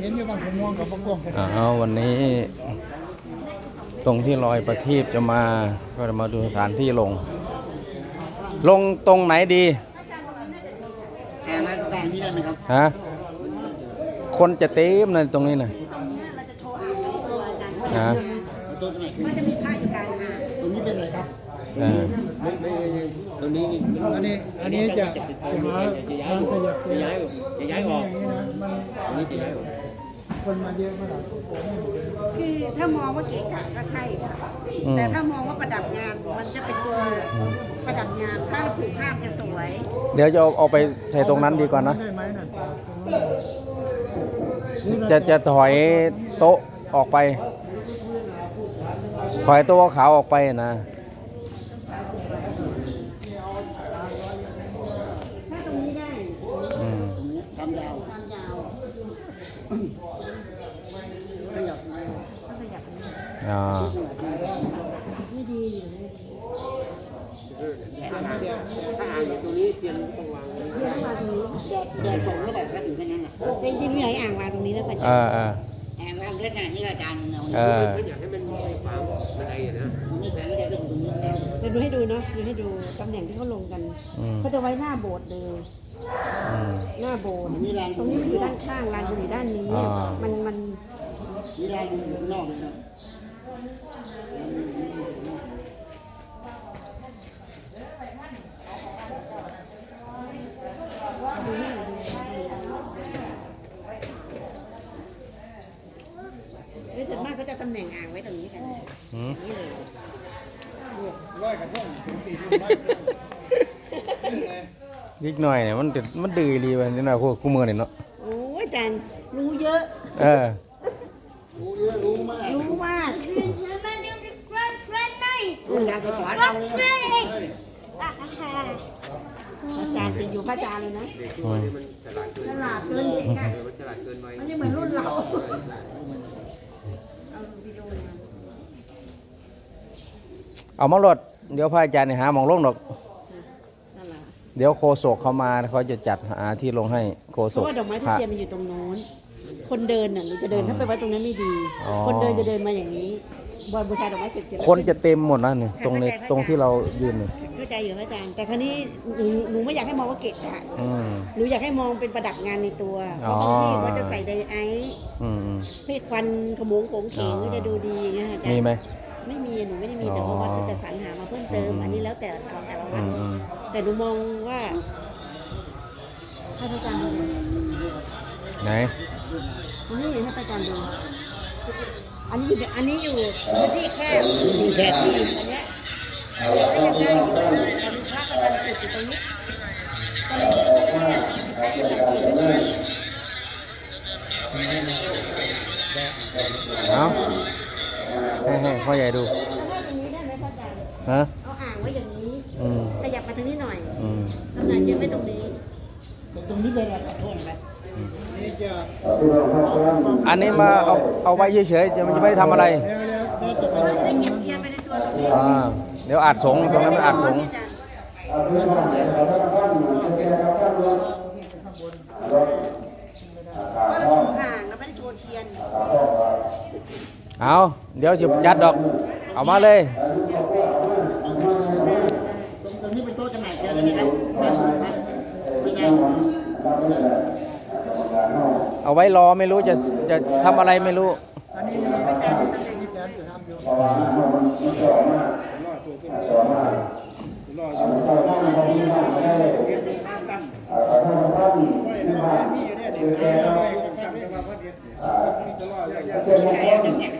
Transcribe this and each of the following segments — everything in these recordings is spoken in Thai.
เห็นอยู่บางขม่วงกับประกงอ้าววันนี้ ตรงที่ลอยประทีปจะมา ก็จะมาดูสถานที่ลง ลงตรงไหนดีแอนนั้นแปลงนี้ได้ไหมครับฮะคนจะเต็มเลยตรงนี้นะตรงเนี้ยเราจะโชว์อ่างในตัวอาจารย์ฮะ ตัวไหนขึ้นมันจะมีพระอยู่กลางอ่างตรงนี้เป็นอะไรครับเออไม่ไม่ตรงนี้อันนี้อันนี้จะจะหาทางขยับจะย้ายจะย้ายออกอย่างนี้นะมันอันนี้จะย้ายออกคนมาเยอะขนาดคือถ้ามองว่าเก๋กะก็ใช่ค่ะอืม แต่ถ้ามองว่าประดับงานมันจะเป็นตัวประดับงานถ้าเราผูกภาพจะสวย เดี๋ยวจะเอาเอาไปใส่ตรงนั้นดีกว่านะ ได้ไหมน่ะจะจะถอยโต๊ะออกไปถ อยโต๊ะขาวออกไปนะถ้าตรงนี้ได้อืมทำยาวความยาวขยับไหมถ้าขยับตรงนี้อ่าไม่ดีอยู่เลยถ้าอ่านอยู่ตรงนี้เทียนต้องวางที่ต้องมาตรงนี้แดดแดดส่งก็แบบแค่ถึงแค่นั้นน่ะจริงๆมีหลายอ่างวางตรงนี้แล้วอาจารเอย์อเออแอนวางเล็กขนาดนี้อาจารย์เนาเออไม่อยากให้มันมีความบันไดนะไม่แข็งแรงตรงนี้ เดี๋ ยวดูให้ดูเนาะดูให้ดูตำแหน่งที่เขาลงกันอืม เขาจะไว้หน้าโบสถ์เลย อืม หน้าโบสถ์ตรงนี้มันอยู่ด้านข้างลานบุญอยู่ด้านนี้ อ่ามันมันนี่ลายอยู่ข้างนอกเลยนะดูให้หน่อยดูรู้สึกมากก็จะตำแหน่งอ่างไว้ตรงนี้กันอืม นี่เลย ร้อยกระทงถึงสี่ทุ่มร้อย นิดหน่อยเนี่ยมันติดมันดื้อดีไปนิดหน่อยคู่คู่มือเนี่ยเนาะโอ้ยอาจารย์รู้เยอะ เออรู้เยอะรู้มากรู้มาก Grand friend night. รู้อยากจะสอนเรา Grand เลย friend. อาจารย์ติดอยู่พระอาจารย์เลยนะอืมฉลาดเกินเด็กอะมันไม่เหมือนรุ่นเราเอาวิดีโอมาเอามาโหลด เดี๋ยวพระอาจารย์เนี่ยหาหมองลงดอก นั่นแหละเดี๋ยวโคศกเขามาเขาจะจัดหาที่ลงให้โคเพศราะกว่าดอกไม้ทุกพระ เทียนมันอยู่ตรงโน้น คนเดินน่ะหนูจะเดินถ้าไปไว้ตรงนั้นไม่ดี อ๋อ คนเดินจะเดินมาอย่างนี้บอลบูชาดอกไม้เสร็จๆคนจะเต็มหมดนะนี่ตรงนี้ตรงที่เรายืนนี่เข้าใจอยู่พระอาจารย์แต่คราวนี้หนูหนูไม่อยากให้มองว่าเกะกะอืม หนูอยากให้มองเป็นประดับงานในตัวเพอ๋อ ราะบางที่เขาจะใส่ไดไอซ์อืมอืม ให้ควันขโมงโขงเขงอ๋อก็จะดูดีอย่างเงี้ยค่ะอาจารย์มีไหม ไม่มีหนูไม่ได้มีแต่ว่าวัดก็จะสรรหามาเพิ่มเติมอืมอันนี้แล้วแต่เราแต่ละวัอืดมอืมแต่หนูมองว่าให้พระอาจารย์ดูไหนอันนี้ให้พระอาจารย์ดูอันนี้อยู่อันนี้อยู่พื้นที่แคบแคบที่อันเนี้ยแต่ก็ยังได้อยู่แต่มีพระกำลังจุดอยู่ตรงนี้ตอนนี้ไม่แคบให้อาจารย์ดูด้วยเอา ให้ให้พ่อใหญ่ดูแล้วให้ตรงนี้ได้ไหมพระอาจารย์ฮะเอาอ่างไว้อย่างนี้อืมขยับมาทางนี้หน่อยอืมกำลังเย็นไว้ตรงนี้ ตรงนี้เป็นอะไรกระทงไหมนี่จะอันนี้มาเอาเอาไว้เฉยๆจะมันจะไม่ได้ทำอะไรแล้วแล้วแล้วจะเป็นไม่เก็บเทียนไปในตัวตรงนี้อ่าเดี๋ยวอัดสงตรงนั้นมันอัดสงห่างแล้วไม่ได้โชว์เทียน เอาเดี๋ยวจะจัดดอก เอามาเลยตรงนี้เป็นโต๊ะจำหน่ายเทียนใช่ไหมครับไม่ใช่เอาไว้รอไม่รู้จะจะทำอะไรไม่รู้อันนี้มีอาจารย์มีอาจ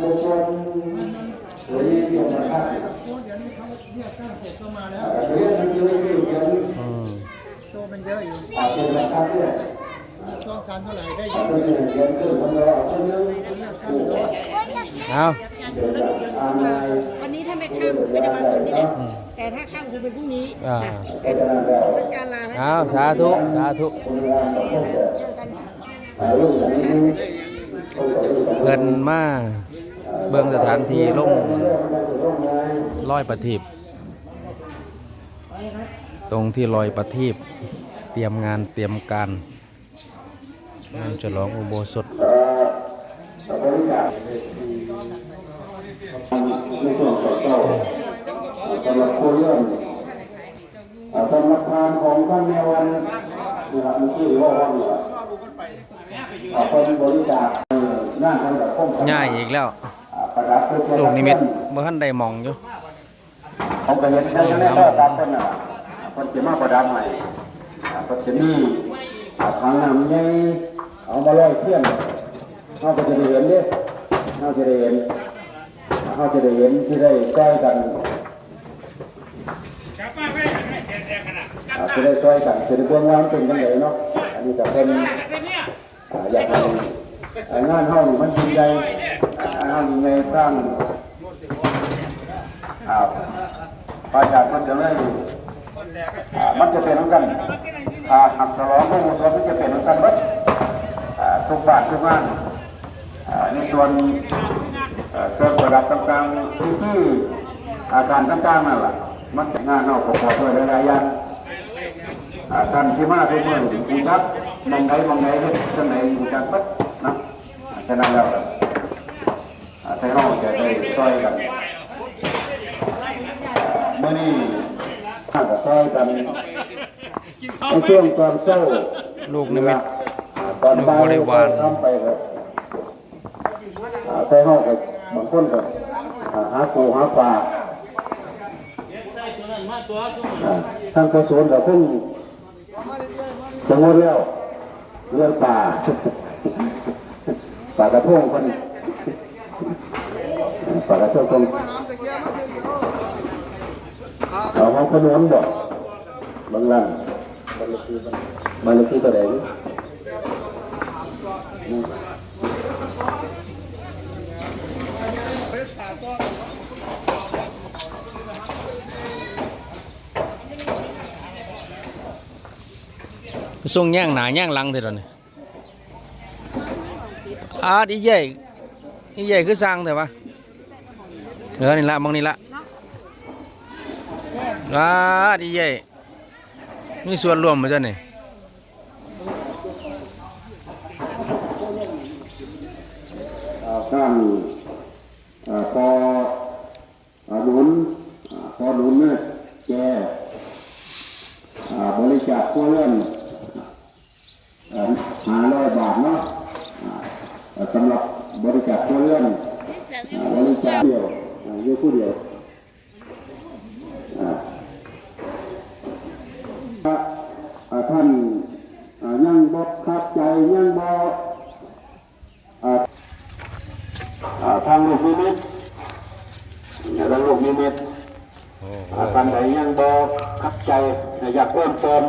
ขอบนี้โอ้เดี๋ยวนี้เขาเรียกตั้งเสร็จก็มาแล้วอืมโตมันเยอะอยู่ต้องต้องการเท่าไหร่ได้เยอะเลยเอาวันนี้ถ้าไม่ข้ามก็จะมาตอนนี้แหละแต่ถ้าข้ามคือเป็นพรุ่งนี้อ่าเป็นการลาไหมเอาสาธุสาธุเจอกันค่ะเพิ่นมา เบิ่งสถานที่ลงร้อยประทีปตรงที่ลอยประทีปเตรียมงานเตรียมการงานฉลองอุโบสถในช่วงเช้าสำหรับคนเรื่องสำนักงานของท่านแม่วันนี่ละมีชื่อว่าวันนี่ละคนบริจาคงานทางสังคมง่ายอีกแล้วประดับเพื่อ ลูกนิมิตบ่ทันได้มองอยู่เขาไปเห็นได้แน่ก็ตามคนน่ะคนจะมาประดับใหม่คนจะมีทางน้ำใหญ่เอามาลอยเทียนเขาก็จะได้เห็นเด้เขาจะได้เห็นเขาจะได้เห็นที่ได้ใกล้กันอาจจะได้ช่วยกันจะได้เบื้องล่างเป็นยังไงเนาะอันนี้จะเป็นอ่าอยากให้อ่างานเฮานี่มันยิ่งให ญ่อ่างานยิ่งใหญ่สร้างอ่าปราชามันจะเลยมันจะเป็นเหมือนกันหักฉลองพระอุโบสถมันจะเป็นเหมือนกันหมดทุกบานทุกงานในส่วนเครื่องประดับต่างๆที่ที่อาการต่างๆนั่นแหละมันจะงานเฮาประกอบด้วยหลายๆอย่างท่านที่มาทุกเมื่อหูจักมองไหนมองไหนเฮ็ดจังไหนหูจักปั๊บนะอ่าฉะนั้นแล้ว อ่าไทยเราจะได้ช่วยกันเมื่อนี้ข้าก็ช่วยกันในช่วงตอนเช้าลูกนิมิตตอนบ่ายวารทำไปครับอ่าไทยเราก็บบางคนก็อ่าหาปูหาปลาอ่าทางกระทรวงก็เพิ่งจังหวัดแล้วเรื่องป่าป่ากระทงคน ป่ากระทงคนเอาห้องขนวนบอกบางหลังบางเลขที่บาง เนอืมไปส่งย่างหนาย่างหลังเท่านั้นอาดอีใหญ่อีใหญ่คือสร้างแต่ว่าเออนี่ละมองนี่ละอาดอีใหญ่มีส่วนร่วมมาจ้ะนี่อ่าข้างพอหนุนพอหนุนเนี่ยแกบริจาคครัวเรื่อนหาร้อยบาทเนาะสำหรับบริจาคตัวเรือนอ่าบริจาคเดียว อยู่ผู้เดียวอ่าอ่าท่านอ่ายังบอกขับใจยังบอ่าอ่าทางลูกนิมิตทางลูกนิมิตอ่าท่านใดยังบกขับใจอยากเพิ่มเติม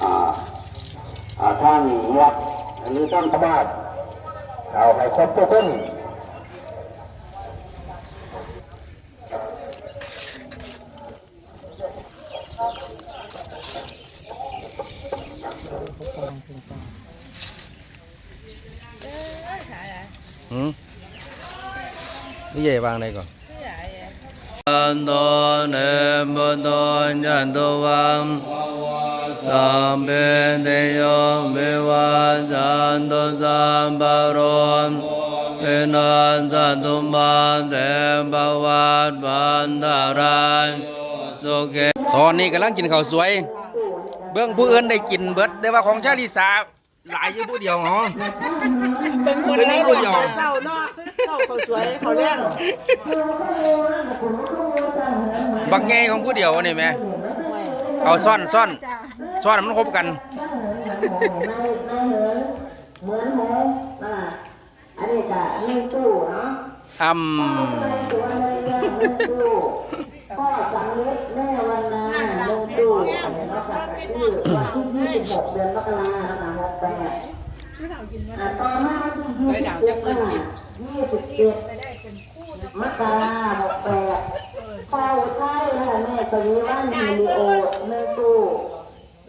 อ่าอ่าทางวัดหรือทางชาวบ้านเอาให้ครบทุกคน หืม อีใหญ่วางได้ก่อนอันโตเนมโตยันโตวัมสัมเปเตโยวิวัจจันโตสัมปะโรมเป็นนันสัตตุมาเตปวัตวันตารายสุเกตอนนี้กำลังกินข้าวสวย เบื้องผู้อื่นได้กินเบิดแต่ว่าของชาลิสาหลายอยู่ผู้เดียวหรอเป็นคนเป็นคนเดียวเจ้าเนาะ เขาสวยเขาเลี้ยงบักไงของผู้เดียวนี่แมเอาซ่อนซ่อนซ่อนมันคบกันเหมืหมูอ่าอันนี้ก็ซ้เนาแม่วันนาลงตู้อันนี้มาจากที่วันที่เดือนมกราคม68 ต่อมาใส่ดาวจากเมื่อชิมยี่สิบเจ็ดมาตาหกแปดเป้าใกล้ค่ะแม่ตอนนี้ว่านฮิลิโอเมตู้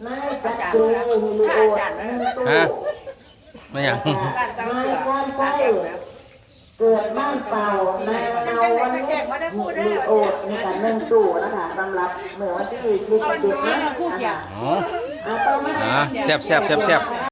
นายจักรเจฮิลิโอเมตุไม่อย่างนายก้อนใกเกิดบ้านเปล่านายนวันฮิลลูโอดมีการเล่นตู้นะคะสำหรับเหมือนวันที่ยี่สิเจ็ดนะอ๋อแซ่บแซ่บแซ่บแซ่บ